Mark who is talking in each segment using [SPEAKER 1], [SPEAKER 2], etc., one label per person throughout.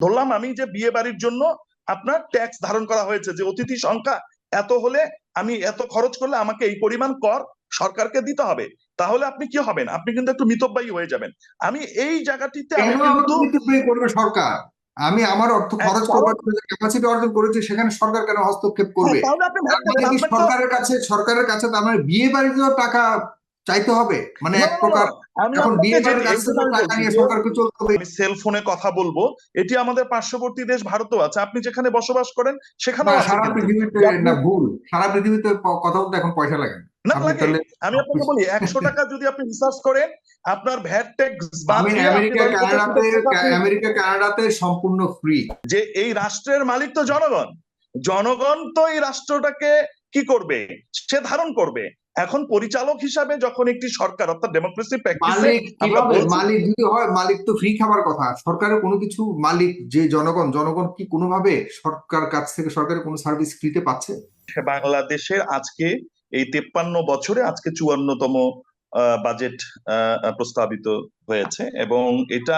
[SPEAKER 1] ধরলাম আমি যে বিয়ে বাড়ির জন্য আপনার ট্যাক্স ধারণ করা হয়েছে যে অতিথি সংখ্যা এত হলে আমি এত খরচ করলে আমাকে এই পরিমাণ কর সরকারকে দিতে হবে। তাহলে আপনি কি হবেন? আপনি কিন্তু একটু মিতব্যয়ী হয়ে যাবেন। আমি এই জায়গাটিতে
[SPEAKER 2] করবে সরকার। আমি আমার অর্থ
[SPEAKER 1] হ্যাঁ,
[SPEAKER 2] খরচ করবার ক্যাপাসিটি অর্জন করেছি সেখানে সরকার কেন হস্তক্ষেপ করবে? তার মানে
[SPEAKER 1] তো-
[SPEAKER 2] সরকারের কাছে সরকারের কাছে তার মানে বিয়ে বাড়িতেও টাকা চাইতে হবে? মানে এক প্রকার
[SPEAKER 1] আমি
[SPEAKER 2] এখন
[SPEAKER 1] আপনাকে
[SPEAKER 2] বিয়ে
[SPEAKER 1] যে-
[SPEAKER 2] বাড়ির কাছ
[SPEAKER 1] এই
[SPEAKER 2] থেকে
[SPEAKER 1] জন্য আমি
[SPEAKER 2] টাকা
[SPEAKER 1] বলছি
[SPEAKER 2] নিয়ে
[SPEAKER 1] যে-
[SPEAKER 2] সরকারকে চলতে হবে।
[SPEAKER 1] আমি সেল ফোনে কথা বলব। এটি আমাদের পার্শ্ববর্তী দেশ ভারতও আছে। আপনি যেখানে বসবাস করেন সেখানেও
[SPEAKER 2] না,
[SPEAKER 1] আছে
[SPEAKER 2] সারা পৃথিবীতে না ভুল। সারা পৃথিবীতে কথা বলতে এখন পয়সা লাগে না।
[SPEAKER 1] আমি আপনাকে বলি একশো টাকা যদি আপনি রিসার্চ করেন আপনার ভ্যাট ট্যাক্স
[SPEAKER 2] আমেরিকা কানাডাতে আমেরিকা কানাডাতে সম্পূর্ণ ফ্রি
[SPEAKER 1] যে এই রাষ্ট্রের মালিক তো জনগণ। জনগণ তো এই রাষ্ট্রটাকে কি করবে? সে ধারণ করবে। এখন পরিচালক হিসাবে যখন একটি সরকার অর্থাৎ ডেমোক্রেসি
[SPEAKER 2] মালিক যদি হয় মালিক তো ফ্রি খাবার কথা। সরকারের কোনো কিছু মালিক যে জনগণ জনগণ কি কোনোভাবে সরকার কাছ থেকে সরকারের কোনো সার্ভিস ফ্রিতে পাচ্ছে?
[SPEAKER 1] বাংলাদেশের আজকে এই তেপ্পান্ন বছরে আজকে চুয়ান্নতম বাজেট প্রস্তাবিত হয়েছে। এবং এটা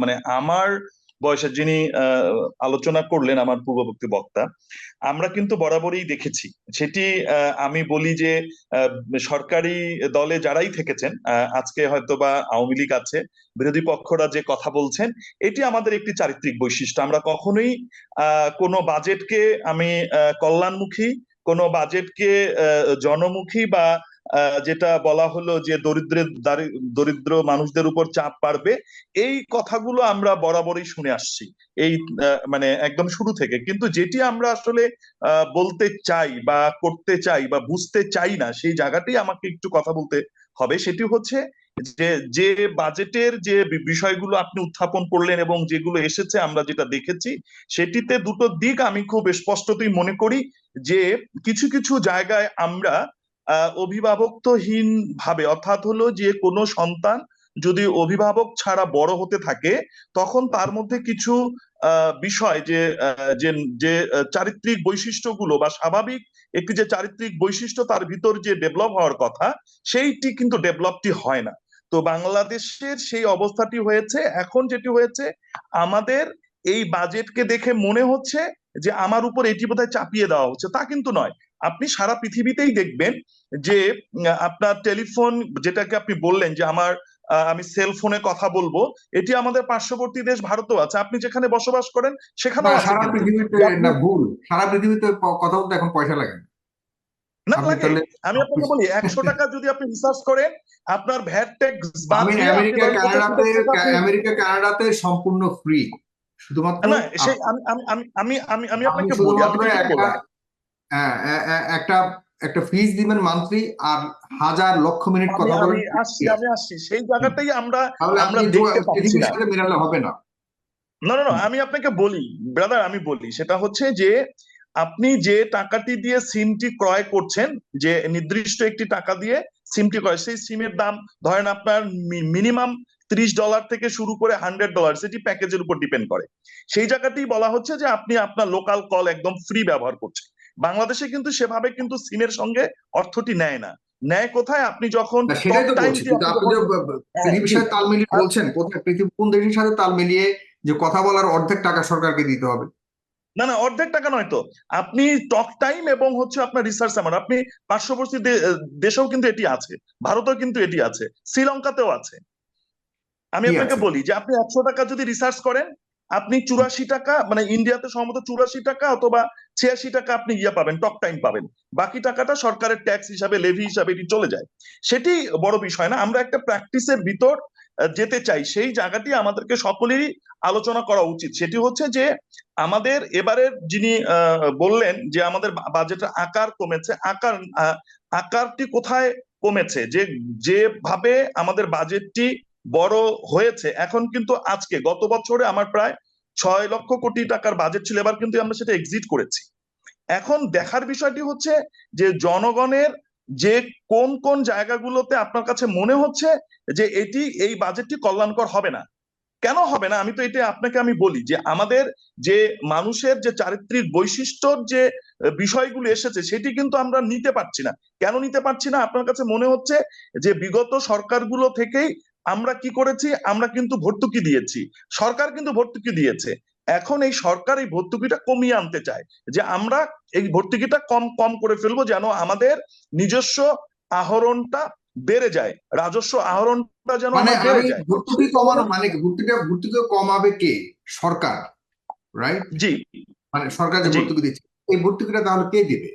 [SPEAKER 1] মানে আমার বয়সে যিনি আলোচনা করলেন আমার পূর্ববর্তী বক্তা, আমরা কিন্তু বরাবরই দেখেছি। সেটি আমি বলি যে সরকারি দলে যারাই থেকেছেন আজকে হয়তো বা আওয়ামী লীগ আছে, বিরোধী পক্ষরা যে কথা বলছেন, এটি আমাদের একটি চারিত্রিক বৈশিষ্ট্য। আমরা কখনোই কোনো বাজেটকে আমি কল্যাণমুখী, কোনো বাজেটকে জনমুখী বা যেটা বলা হলো যে দরিদ্রের দারি- দরিদ্র মানুষদের উপর চাপ পারবে এই কথাগুলো আমরা বরাবরই শুনে আসছি। এই মানে একদম শুরু থেকে। কিন্তু যেটি আমরা আসলে বলতে চাই বা করতে চাই বা বুঝতে চাই না, সেই জায়গাতেই আমাকে একটু কথা বলতে হবে। সেটি হচ্ছে যে যে বাজেটের যে বিষয়গুলো আপনি উত্থাপন করলেন এবং যেগুলো এসেছে আমরা যেটা দেখেছি, সেটিতে দুটো দিক আমি খুব স্পষ্টতই মনে করি যে, কিছু কিছু জায়গায় আমরা অভিভাবকত্বহীন ভাবে, অর্থাৎ হলো যে কোনো সন্তান যদি অভিভাবক ছাড়া বড় হতে থাকে, তখন তার মধ্যে কিছু বিষয় যে যে যে চারিত্রিক বৈশিষ্ট্যগুলো বা স্বাভাবিক একটি যে চারিত্রিক বৈশিষ্ট্য তার ভিতর যে ডেভেলপ হওয়ার কথা, সেইটি কিন্তু ডেভেলপটি হয় না। তো বাংলাদেশের সেই অবস্থাটি হয়েছে, এখন যেটি হয়েছে, আমাদের এই বাজেটকে দেখে মনে হচ্ছে যে আমার উপর এটি বোধহয় চাপিয়ে দেওয়া হচ্ছে। তা কিন্তু নয়। আপনি সারা পৃথিবীতেই দেখবেন যে আপনার টেলিফোন যেটাকে আপনি বললেন যে আমার আমি সেল ফোনে কথা বলব এটি আমাদের পার্শ্ববর্তী দেশ ভারতও আছে। আপনি যেখানে বসবাস করেন সেখানে
[SPEAKER 2] সারা পৃথিবীতে না ভুল। সারা পৃথিবীতে কথা বলতে এখন পয়সা লাগে না।
[SPEAKER 1] লাগে। আমি আপনাকে বলি একশো টাকা যদি আপনি রিসার্চ করেন আপনার ভ্যাট ট্যাক্স
[SPEAKER 2] আমি আমেরিকা কানাডাতে আমেরিকা কানাডাতে সম্পূর্ণ ফ্রি শুধুমাত্র
[SPEAKER 1] না সেই আমি আমি আমি আমি আপনাকে বলি
[SPEAKER 2] একটা হ্যাঁ, একটা একটা ফিস দিবেন মান্থলি আর হাজার লক্ষ মিনিট কথা বলেন।
[SPEAKER 1] আসছি আমি আসছি। সেই জায়গাটাই আমরা আমরা দেখতে পাচ্ছি না।
[SPEAKER 2] মেলালে হবে না।
[SPEAKER 1] না না না আমি আপনাকে বলি ব্রাদার আমি বলি সেটা হচ্ছে যে আপনি যে টাকাটি দিয়ে সিমটি ক্রয় করছেন যে নির্দিষ্ট একটি টাকা দিয়ে সিমটি ক্রয় সেই সিমের দাম ধরেন আপনার মিনিমাম ত্রিশ ডলার থেকে শুরু করে হান্ড্রেড ডলার সেটি প্যাকেজের উপর ডিপেন্ড করে। সেই জায়গাতেই বলা হচ্ছে যে আপনি আপনার লোকাল কল একদম ফ্রি ব্যবহার করছেন। বাংলাদেশে কিন্তু সেভাবে কিন্তু সিমের সঙ্গে অর্থটি নেয় না। নেয় কোথায়? আপনি যখন হ্যাঁ,
[SPEAKER 2] তাল মিলিয়ে বলছেন কোন দেশের সাথে তাল মিলিয়ে যে কথা বলার অর্ধেক টাকা সরকারকে দিতে হবে?
[SPEAKER 1] না না অর্ধেক টাকা নয় তো। আপনি টক টাইম এবং হচ্ছে আপনার রিসার্চ আমার আপনি পার্শ্ববর্তী দেশেও কিন্তু এটি আছে ভারতেও কিন্তু এটি আছে শ্রীলঙ্কাতেও আছে। আমি আপনাকে বলি যে আপনি একশো টাকা যদি রিসার্চ করেন আপনি চুরাশি টাকা মানে ইন্ডিয়াতে সম্ভবত চুরাশি টাকা অথবা ছিয়াশি টাকা আপনি ইয়ে পাবেন টক টাইম পাবেন। বাকি টাকাটা সরকারের ট্যাক্স হিসাবে লেভি হিসাবে এটি চলে যায়। সেটি বড় বিষয় না, আমরা একটা প্র্যাকটিসের ভিতর যেতে চাই। সেই জায়গাটি আমাদেরকে সকলেরই আলোচনা করা উচিত। সেটি হচ্ছে যে, আমাদের এবারের যিনি বললেন যে আমাদের বাজেটের আকার কমেছে, আকার আকারটি কোথায় কমেছে? যে, যেভাবে আমাদের বাজেটটি বড় হয়েছে, এখন কিন্তু আজকে, গত বছরে আমার প্রায় ছয় লক্ষ কোটি টাকার বাজেট ছিল, এবার কিন্তু আমরা সেটা এক্সিট করেছি। এখন দেখার বিষয়টি হচ্ছে যে জনগণের যে কোন কোন জায়গাগুলোতে আপনার কাছে মনে হচ্ছে যে এটি, এই বাজেটটি কল্যাণকর হবে না। কেন হবে না? আমি তো এটা আপনাকে আমি বলি যে আমাদের যে মানুষের যে চারিত্রিক বৈশিষ্ট্যর যে বিষয়গুলো এসেছে, সেটি কিন্তু আমরা নিতে পারছি না। কেন নিতে পারছি না? আপনার কাছে মনে হচ্ছে যে বিগত সরকারগুলো থেকেই আমরা কি করেছি? আমরা কিন্তু ভর্তুকি দিয়েছি। সরকার কিন্তু ভর্তুকি দিয়েছে। এখন এই সরকার এই ভর্তুকিটা কমিয়ে আনতে চায় যে আমরা এই ভর্তুকিটা কম কম করে ফেলব যেন আমাদের নিজস্ব আহরণটা বেড়ে যায়। রাজস্ব আহরণটা যেন
[SPEAKER 2] মানে
[SPEAKER 1] বেড়ে যায়।
[SPEAKER 2] ভর্তুকি কমানো মানে ভর্তুকিটা ভর্তুকি কমাবে কে? সরকার রাইট
[SPEAKER 1] জি।
[SPEAKER 2] মানে সরকার যে ভর্তুকি দিচ্ছে এই ভর্তুকিটা তাহলে কে দিবে?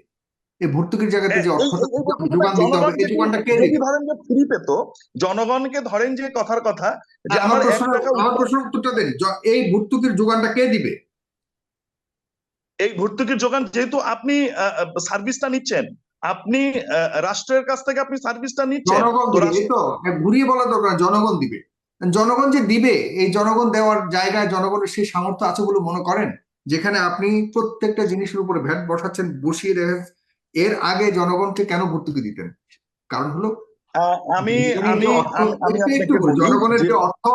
[SPEAKER 2] এই ভর্তুকির জায়গাতে যে অর্থটা যোগান দিতে হবে এই যোগানটা কে
[SPEAKER 1] যদি ধরেন যে ফ্রি পেত জনগণকে ধরেন যে কথার কথা যে
[SPEAKER 2] হ্যাঁ, আমার প্রশ্ন আমার প্রশ্নের উত্তরটা দেন। এই ভর্তুকির যোগানটা কে দিবে?
[SPEAKER 1] এই ভর্তুকির যোগান যেহেতু আপনি সার্ভিসটা নিচ্ছেন আপনি রাষ্ট্রের কাছ থেকে আপনি সার্ভিসটা নিচ্ছেন
[SPEAKER 2] জনগণ এক ঘুরিয়ে বলা দরকার জনগণ দিবে। জনগণ যে দিবে এই জনগণ দেওয়ার জায়গায় জনগণের সেই সামর্থ্য আছে বলে মনে করেন? যেখানে আপনি প্রত্যেকটা জিনিসের উপরে ভ্যাট বসাচ্ছেন বসিয়ে দেখেন এর আগে জনগণকে কেন ভর্তুকি দিতেন? কারণ হলো
[SPEAKER 1] আমি
[SPEAKER 2] বলি জনগণের
[SPEAKER 1] যে
[SPEAKER 2] অর্থ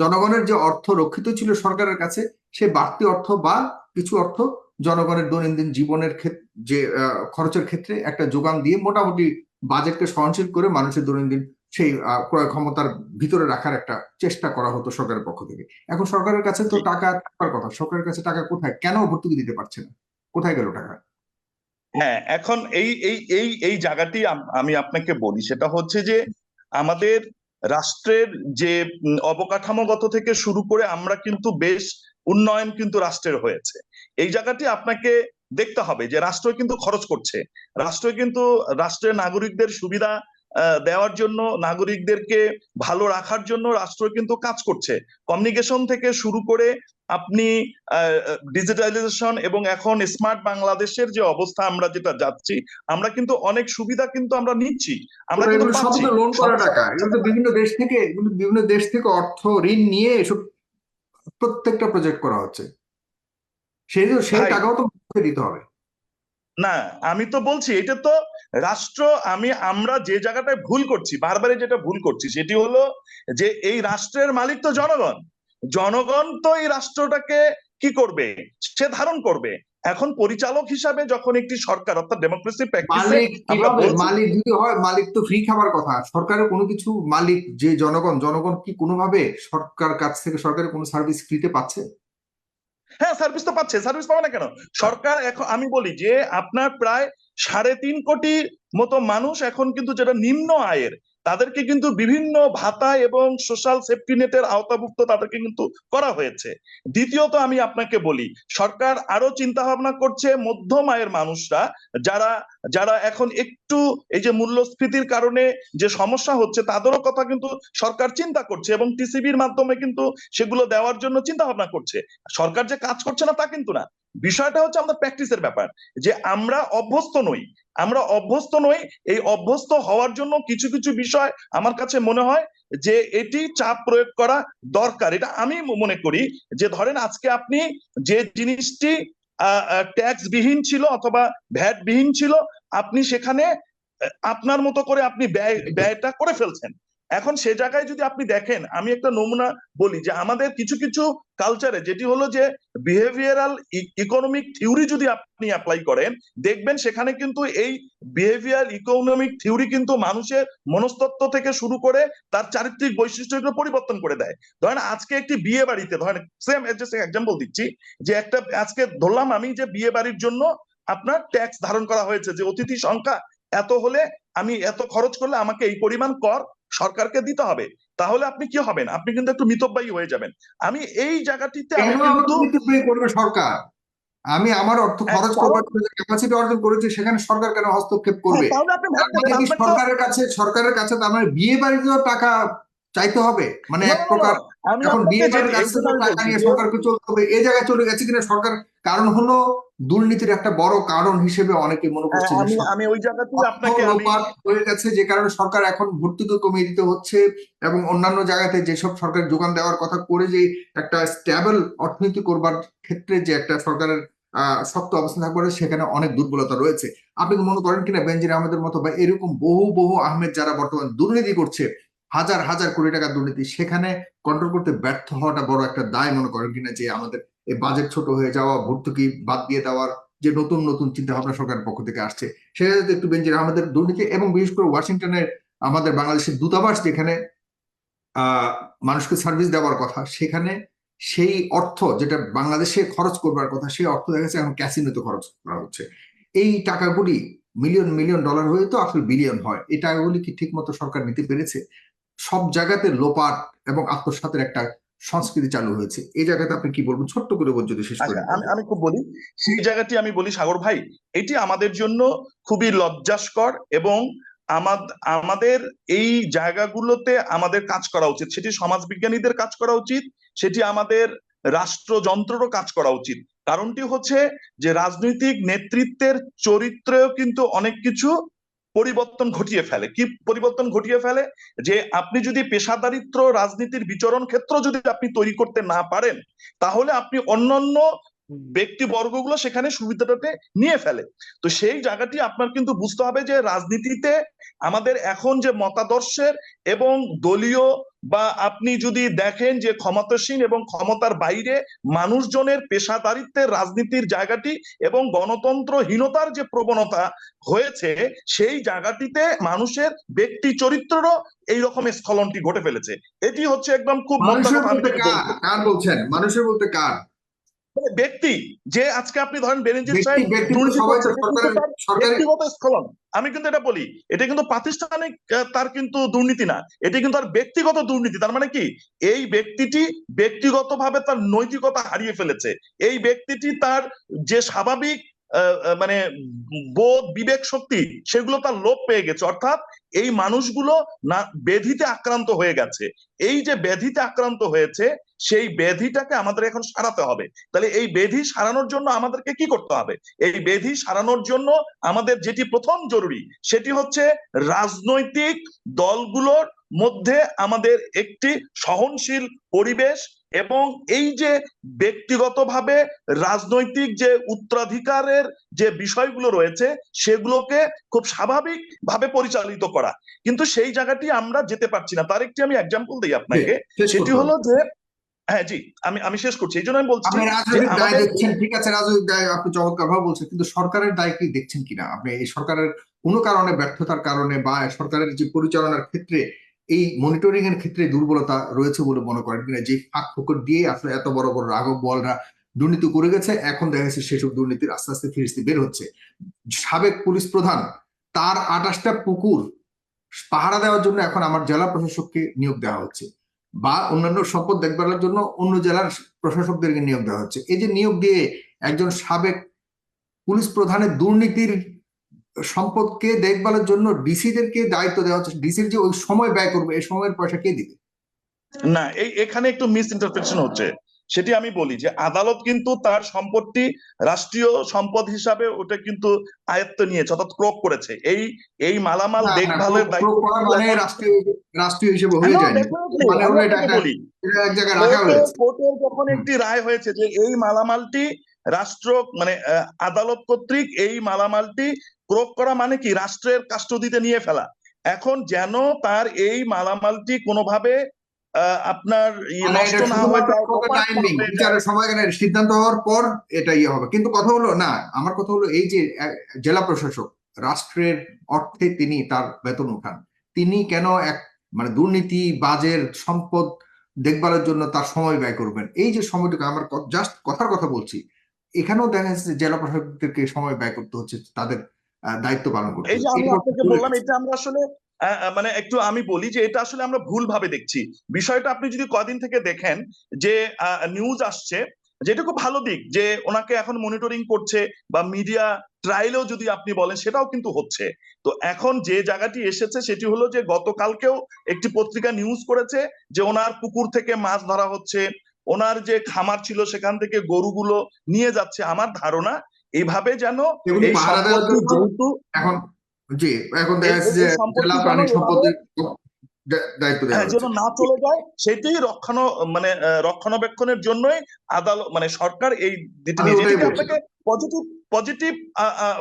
[SPEAKER 2] জনগণের যে অর্থ রক্ষিত ছিল সরকারের কাছে সে বাড়তি অর্থ বা কিছু অর্থ জনগণের দৈনন্দিন জীবনের ক্ষেত্রে যে খরচের ক্ষেত্রে একটা যোগান দিয়ে মোটামুটি বাজেটকে সহনশীল করে মানুষের দৈনন্দিন সেই ক্রয় ক্ষমতার ভিতরে রাখার একটা চেষ্টা করা হতো সরকারের পক্ষ থেকে। এখন সরকারের কাছে তো টাকা থাকার কথা সরকারের কাছে টাকা কোথায়? কেন ভর্তুকি দিতে পারছে না? কোথায় গেল টাকা?
[SPEAKER 1] হ্যাঁ এখন এই এই এই এই জায়গাটি আমি আপনাকে বলি। সেটা হচ্ছে যে আমাদের রাষ্ট্রের যে অবকাঠামোগত থেকে শুরু করে আমরা কিন্তু বেশ উন্নয়ন কিন্তু রাষ্ট্রের হয়েছে। এই জায়গাটি আপনাকে দেখতে হবে যে রাষ্ট্র কিন্তু খরচ করছে। রাষ্ট্র কিন্তু, রাষ্ট্রের নাগরিকদের সুবিধা দেওয়ার জন্য নাগরিকদেরকে ভালো রাখার জন্য রাষ্ট্র কিন্তু কাজ করছে। কমিউনিকেশন থেকে শুরু করে আপনি ডিজিটালাইজেশন এবং এখন স্মার্ট বাংলাদেশের যে অবস্থা আমরা যেটা যাচ্ছি আমরা কিন্তু অনেক সুবিধা কিন্তু আমরা নিচ্ছি। আমরা কিন্তু পাচ্ছি।
[SPEAKER 2] লোন করা টাকা। এগুলো তো বিভিন্ন দেশ থেকে বিভিন্ন দেশ থেকে অর্থ ঋণ নিয়ে এসব প্রত্যেকটা প্রজেক্ট করা হচ্ছে। সেই সেই টাকাও তো দিতে হবে।
[SPEAKER 1] না আমি তো বলছি এটা তো রাষ্ট্র আমি আমরা যে জায়গাটায় ভুল করছি বারবারই যেটা ভুল করছি সেটি হলো যে এই রাষ্ট্রের মালিক তো জনগণ। জনগণ তো এই রাষ্ট্রটাকে কি করবে? সে ধারণ করবে। এখন পরিচালক হিসাবে যখন একটি সরকার অর্থাৎ ডেমোক্রেসি
[SPEAKER 2] মালিক যদি হয় মালিক তো ফ্রি খাবার কথা। সরকারের কোনো কিছু মালিক যে জনগণ জনগণ কি কোনোভাবে সরকার কাছ থেকে সরকারের কোনো সার্ভিস ফ্রিতে পাচ্ছে?
[SPEAKER 1] হ্যাঁ সার্ভিস তো পাচ্ছে। সার্ভিস পাবে না কেন? সরকার এখন আমি বলি যে আপনার প্রায় সাড়ে তিন কোটি মতো মানুষ এখন কিন্তু যেটা নিম্ন আয়ের, তাদেরকে কিন্তু বিভিন্ন ভাতা এবং সোশ্যাল সেফটি নেটের আওতাভুক্ত তাদেরকে কিন্তু করা হয়েছে। দ্বিতীয়ত আমি আপনাকে বলি, সরকার আরও চিন্তা ভাবনা করছে মধ্যম আয়ের মানুষরা যারা যারা এখন একটু এই যে মূল্যস্ফীতির কারণে যে সমস্যা হচ্ছে, তাদেরও কথা কিন্তু সরকার চিন্তা করছে এবং টিসিবির মাধ্যমে কিন্তু সেগুলো দেওয়ার জন্য চিন্তা ভাবনা করছে। সরকার যে কাজ করছে না তা কিন্তু না। বিষয়টা হচ্ছে আমাদের প্র্যাকটিসের ব্যাপার, যে আমরা অভ্যস্ত নই। আমরা অভ্যস্ত নই, এই অভ্যস্ত হওয়ার জন্য কিছু কিছু বিষয় আমার কাছে মনে হয় যে এটি চাপ প্রয়োগ করা দরকার। এটা আমি মনে করি যে ধরেন আজকে আপনি যে জিনিসটি ট্যাক্স বিহীন ছিল অথবা ভ্যাট বিহীন ছিল, আপনি সেখানে আপনার মতো করে আপনি ব্যয়, ব্যয়টা করে ফেলছেন। এখন সে জায়গায় যদি আপনি দেখেন, আমি একটা নমুনা বলি যে আমাদের কিছু কিছু কালচারে যেটি হলো যে বিহেভিয়ারাল ইকোনমিক থিওরি যদি আপনি অ্যাপ্লাই করেন, দেখবেন সেখানে কিন্তু এই বিহেভিয়ার ইকোনমিক থিওরি কিন্তু মানুষের মনস্তত্ত্ব থেকে শুরু করে তার চারিত্রিক বৈশিষ্ট্যগুলো পরিবর্তন করে দেয়। ধরেন আজকে একটি বিয়ে বাড়িতে, ধরেন সেম এক্সাম্পল দিচ্ছি, যে একটা, আজকে ধরলাম আমি যে বিয়ে বাড়ির জন্য আপনার ট্যাক্স ধারণ করা হয়েছে, যে অতিথি সংখ্যা এত হলে আমি এত খরচ করলে আমাকে এই পরিমাণ কর সরকারকে দিতে হবে। তাহলে আপনি কি হবেন? আপনি কিন্তু একটু মিতব্যয়ী হয়ে যাবেন। আমি এই জায়গাটিতে আমি কিন্তু
[SPEAKER 2] আমাকে করবে সরকার? আমি আমার অর্থ খরচ করবার ক্যাপাসিটি অর্জন করেছি সেখানে সরকার কেন হস্তক্ষেপ করবে? মানে সরকারের কাছে সরকারের কাছে তো আমার বিয়ে বাড়িতেও টাকা চাইতে হবে। মানে এক প্রকার এখন বাড়ির কাছ টাকা নিয়ে সরকারকে চলতে হবে এই জায়গায় চলে গেছে কিনা সরকার কারণ হলো দুর্নীতির একটা বড় কারণ হিসেবে অনেকে মনে
[SPEAKER 1] হ্যাঁ,
[SPEAKER 2] করছে
[SPEAKER 1] আমি আমি ওই জায়গাতেই আপনাকে
[SPEAKER 2] হয়ে গেছে যে কারণে সরকার এখন ভর্তুকি কমিয়ে দিতে হচ্ছে এবং অন্যান্য জায়গাতে যেসব সরকার যোগান দেওয়ার কথা করে যে একটা স্ট্যাবল অর্থনীতি করবার ক্ষেত্রে যে একটা সরকারের আহ শক্ত অবস্থান থাকবে সেখানে অনেক দুর্বলতা রয়েছে। আপনি কি মনে করেন কিনা বেনজির আহমেদের মতো বা এরকম বহু বহু আহমেদ যারা বর্তমান দুর্নীতি করছে হাজার হাজার কোটি টাকার দুর্নীতি, সেখানে কন্ট্রোল করতে ব্যর্থ হওয়াটা বড় একটা দায় মনে করেন কিনা যে আমাদের এই বাজেট ছোট হয়ে যাওয়া, ভর্তুকি বাদ দিয়ে দেওয়ার যে নতুন নতুন চিন্তা ভাবনা সরকারের পক্ষ থেকে আসছে। সেটা একটু বেঞ্জির আমাদের দুর্নীতি এবং বিশেষ করে ওয়াশিংটনের আমাদের বাংলাদেশের দূতাবাস যেখানে মানুষকে সার্ভিস দেওয়ার কথা, সেখানে সেই অর্থ যেটা বাংলাদেশে খরচ করবার কথা, সেই অর্থ দেখা যাচ্ছে এখন ক্যাসিনোতে খরচ করা হচ্ছে। এই টাকাগুলি মিলিয়ন মিলিয়ন ডলার হয়ে তো আসলে বিলিয়ন হয়। এই টাকাগুলি কি ঠিক মতো সরকার নিতে পেরেছে? সব জায়গাতে লোপাট এবং আত্মসাতের একটা সংস্কৃতি চালু হয়েছে। এই জায়গাতে আপনি কি বলবেন? ছোট্ট করে বল যদি শেষ করে
[SPEAKER 1] আচ্ছা আমি আমি খুব বলি সেই জায়গাটি আমি বলি সাগর ভাই এটি আমাদের জন্য খুবই লজ্জাস্কর এবং আমাদ- আমাদের এই জায়গাগুলোতে আমাদের কাজ করা উচিত। সেটি সমাজবিজ্ঞানীদের কাজ করা উচিত সেটি আমাদের রাষ্ট্রযন্ত্রেরও কাজ করা উচিত। কারণটি হচ্ছে যে রাজনৈতিক নেতৃত্বের চরিত্রেও কিন্তু অনেক কিছু পরিবর্তন ঘটিয়ে ফেলে। কি পরিবর্তন ঘটিয়ে ফেলে? যে আপনি যদি পেশাদারিত্ব, রাজনীতির বিচরণ ক্ষেত্র যদি আপনি তৈরি করতে না পারেন, তাহলে আপনি অন্যান্য ব্যক্তিবর্গগুলো সেখানে সুবিধাটাতে নিয়ে ফেলে। তো সেই জায়গাটি আপনার কিন্তু বুঝতে হবে যে রাজনীতিতে আমাদের এখন যে মতাদর্শের এবং দলীয় বা আপনি যদি দেখেন যে ক্ষমতাসীন এবং ক্ষমতার বাইরে মানুষজনের পেশাদারিত্বের রাজনীতির জায়গাটি এবং গণতন্ত্রহীনতার যে প্রবণতা হয়েছে সেই জায়গাটিতে মানুষের ব্যক্তি চরিত্রেরও এই রকমের স্খলনটি ঘটে ফেলেছে। এটি হচ্ছে একদম খুব
[SPEAKER 2] কার বলছেন? মানুষের বলতে কার?
[SPEAKER 1] ব্যক্তি যে আজকে আপনি ধরেন সাহেব
[SPEAKER 2] সরকারের
[SPEAKER 1] ব্যক্তিগত স্খলন। আমি কিন্তু এটা বলি এটা কিন্তু প্রাতিষ্ঠানিক তার কিন্তু দুর্নীতি না। এটি কিন্তু তার ব্যক্তিগত দুর্নীতি তার মানে কি? এই ব্যক্তিটি ব্যক্তিগতভাবে তার নৈতিকতা হারিয়ে ফেলেছে। এই ব্যক্তিটি তার যে স্বাভাবিক মানে বোধ বিবেক শক্তি সেগুলো তার লোপ পেয়ে গেছে। অর্থাৎ এই মানুষগুলো না ব্যাধিতে আক্রান্ত হয়ে গেছে। এই যে ব্যাধিতে আক্রান্ত হয়েছে, সেই ব্যাধিটাকে আমাদের এখন সারাতে হবে। তাহলে এই ব্যাধি সারানোর জন্য আমাদেরকে কি করতে হবে? এই ব্যাধি সারানোর জন্য আমাদের যেটি প্রথম জরুরি, সেটি হচ্ছে রাজনৈতিক দলগুলোর মধ্যে আমাদের একটি সহনশীল পরিবেশ এবং এই যে ব্যক্তিগতভাবে রাজনৈতিক যে উত্তরাধিকারের যে বিষয়গুলো রয়েছে সেগুলোকে খুব স্বাভাবিক ভাবে পরিচালিত করা। কিন্তু সেই জায়গাটি আমরা যেতে পারছি না। তার একটি আমি এক্সাম্পল দিই আপনাকে। সেটি হলো যে হ্যাঁ জি আমি আমি শেষ করছি। এই জন্য আমি বলছি
[SPEAKER 2] আপনি রাজনৈতিক দায় দেখছেন ঠিক আছে রাজনৈতিক দায় আপনি চমৎকার ভাবে বলছেন কিন্তু সরকারের দায় কি দেখছেন কিনা? আপনি এই সরকারের কোনো কারণে ব্যর্থতার কারণে বা সরকারের যে পরিচালনার ক্ষেত্রে এই মনিটরিং এর ক্ষেত্রে দুর্বলতা রয়েছে বলে মনে করেন কিনা? যে ফাঁক ফোকর দিয়ে আসলে এত বড় বড় রাঘব বলরা দুর্নীতি করে গেছে, এখন দেখা যাচ্ছে সেসব দুর্নীতির আস্তে আস্তে ফিরিস্তি বের হচ্ছে। সাবেক পুলিশ প্রধান, তার আঠাশটা পুকুর পাহারা দেওয়ার জন্য এখন আমার জেলা প্রশাসককে নিয়োগ দেওয়া হচ্ছে বা অন্যান্য সম্পদ দেখভালের জন্য অন্য জেলার প্রশাসকদেরকে নিয়োগ দেওয়া হচ্ছে। এই যে নিয়োগ দিয়ে একজন সাবেক পুলিশ প্রধানের দুর্নীতির সম্পদকে দেখভালের জন্য ডিসিদেরকে দায়িত্ব দেওয়া হচ্ছে। ডিসির যে ওই সময় ব্যয় করবে এই সময়ের পয়সা কে দিবে?
[SPEAKER 1] না এই এখানে একটু মিস ইন্টারপ্রিটেশন হচ্ছে। সেটি আমি বলি যে আদালত কিন্তু তার সম্পত্তি রাষ্ট্রীয় সম্পদ হিসাবে ওটা কিন্তু আয়ত্ত নিয়েছে অর্থাৎ ক্রোক করেছে। এই এই মালামাল দেখভালের দায়িত্ব
[SPEAKER 2] মানে রাষ্ট্রীয় রাষ্ট্রীয় হিসেবে হয়ে যায়নি।
[SPEAKER 1] definitely,
[SPEAKER 2] মানে হলো এটা
[SPEAKER 1] বলি
[SPEAKER 2] এক জায়গায় রাখা হয়েছে।
[SPEAKER 1] কোর্টের যখন একটি রায় হয়েছে যে এই মালামালটি রাষ্ট্র মানে আদালত কর্তৃক এই মালামালটি ক্রোক করা মানে কি? রাষ্ট্রের কাস্টডিতে নিয়ে ফেলা। এখন যেন তার এই মালামালটি কোনোভাবে আপনার ইয়ে
[SPEAKER 2] মানে সিদ্ধান্ত হওয়ার পর এটা ইয়ে হবে। কিন্তু কথা হলো না আমার কথা হলো এই যে জেলা প্রশাসক রাষ্ট্রের অর্থে তিনি তার বেতন উঠান। তিনি কেন এক মানে দুর্নীতি বাজের সম্পদ দেখভালের জন্য তার সময় ব্যয় করবেন? এই যে সময়টুকু আমার জাস্ট কথার কথা বলছি এখানেও দেখা যাচ্ছে জেলা প্রশাসকদেরকে সময় ব্যয় করতে হচ্ছে তাদের দায়িত্ব পালন করতে
[SPEAKER 1] এই যে আমি আপনাকে বললাম এটা আমরা আসলে মানে একটু আমি বলি যে এটা আসলে আমরা ভুল ভাবে দেখছি। বিষয়টা আপনি যদি কদিন থেকে দেখেন যে নিউজ আসছে যেটা খুব ভালো দিক যে ওনাকে এখন মনিটরিং করছে বা মিডিয়া ট্রায়ালেও যদি আপনি বলেন সেটাও কিন্তু হচ্ছে। তো এখন যে জায়গাটি এসেছে সেটি হলো যে গতকালকেও একটি পত্রিকা নিউজ করেছে যে ওনার পুকুর থেকে মাছ ধরা হচ্ছে ওনার যে খামার ছিল সেখান থেকে গরুগুলো নিয়ে যাচ্ছে। আমার ধারণা এইভাবে যেন এই যেহেতু
[SPEAKER 2] এখন জি এখন দেখা যাচ্ছে যে জেলা
[SPEAKER 1] যেন
[SPEAKER 2] প্রাণী
[SPEAKER 1] এভাবে-
[SPEAKER 2] সম্পদের দায়িত্ব দেওয়া
[SPEAKER 1] হ্যাঁ যেন না চলে যায় সেটাই রক্ষণ মানে রক্ষণাবেক্ষণের জন্যই আদালত মানে সরকার এই। আপনাকে পজিটিভ পজিটিভ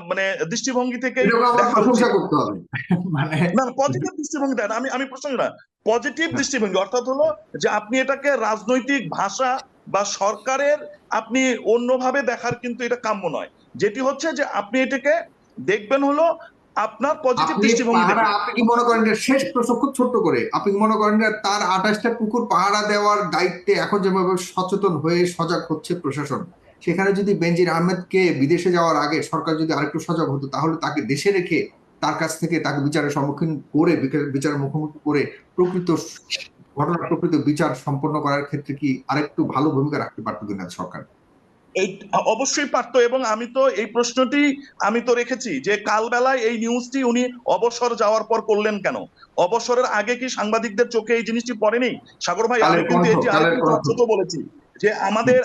[SPEAKER 1] মানে দৃষ্টিভঙ্গি থেকে দেখা
[SPEAKER 2] করতে হবে। মানে
[SPEAKER 1] না পজিটিভ দৃষ্টিভঙ্গি দেন আমি আমি প্রসঙ্গ না। পজিটিভ
[SPEAKER 2] হ্যাঁ।
[SPEAKER 1] দৃষ্টিভঙ্গি অর্থাৎ হলো যে আপনি এটাকে রাজনৈতিক ভাষা বা সরকারের আপনি অন্যভাবে দেখার কিন্তু এটা কাম্য নয়। যেটি হচ্ছে যে আপনি এটাকে দেখবেন হলো আপনার পজিটিভ দৃষ্টিভঙ্গি
[SPEAKER 2] আপনি কি মনে করেন শেষ প্রশ্ন খুব ছোট্ট করে? আপনি মনে করেন তার আঠাশটা পুকুর পাহারা দেওয়ার দায়িত্বে এখন যেভাবে সচেতন হয়ে সজাগ হচ্ছে প্রশাসন সেখানে যদি বেনজির আহমেদকে বিদেশে যাওয়ার আগে সরকার যদি আরেকটু সজাগ হতো তাহলে তাকে দেশে রেখে তার কাছ থেকে তাকে বিচারের সম্মুখীন করে বিচার- বিচারের মুখোমুখি করে প্রকৃত ঘটনার প্রকৃত বিচার সম্পন্ন করার ক্ষেত্রে কি আরেকটু ভালো ভূমিকা রাখতে পারতো কিনা সরকার?
[SPEAKER 1] এই অবশ্যই পারতো এবং আমি তো এই প্রশ্নটি আমি তো রেখেছি যে কালবেলায় এই নিউজটি উনি অবসর যাওয়ার পর করলেন কেন? অবসরের আগে কি সাংবাদিকদের চোখে এই জিনিসটি পড়েনি? সাগর ভাই আমি কিন্তু
[SPEAKER 2] এই
[SPEAKER 1] আরেকটু বলেছি। যে আমাদের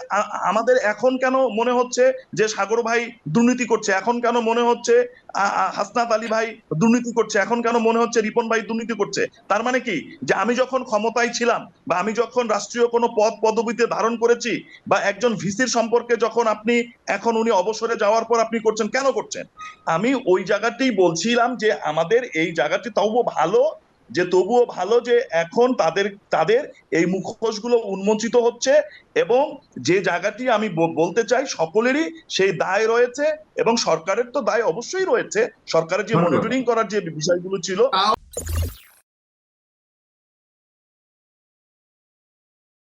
[SPEAKER 1] আমাদের এখন কেন মনে হচ্ছে যে সাগর ভাই দুর্নীতি করছে? এখন কেন মনে হচ্ছে হাসনাত আলী ভাই দুর্নীতি করছে? এখন কেন মনে হচ্ছে রিপন ভাই দুর্নীতি করছে? তার মানে কি? যে আমি যখন ক্ষমতায় ছিলাম বা আমি যখন রাষ্ট্রীয় কোনো পদ পদবিতে ধারণ করেছি বা একজন ভিসির সম্পর্কে যখন আপনি, এখন উনি অবসরে যাওয়ার পর আপনি করছেন, কেন করছেন? আমি ওই জায়গাতেই বলছিলাম যে আমাদের এই জায়গাটি তবুও ভালো যে তবুও ভালো যে এখন তাদের তাদের এই মুখোশগুলো উন্মোচিত হচ্ছে এবং যে জায়গাটি আমি বলতে চাই সকলেরই সেই দায় রয়েছে এবং সরকারের তো দায় অবশ্যই রয়েছে। সরকারের যে মনিটরিং করার যে বিষয়গুলো ছিল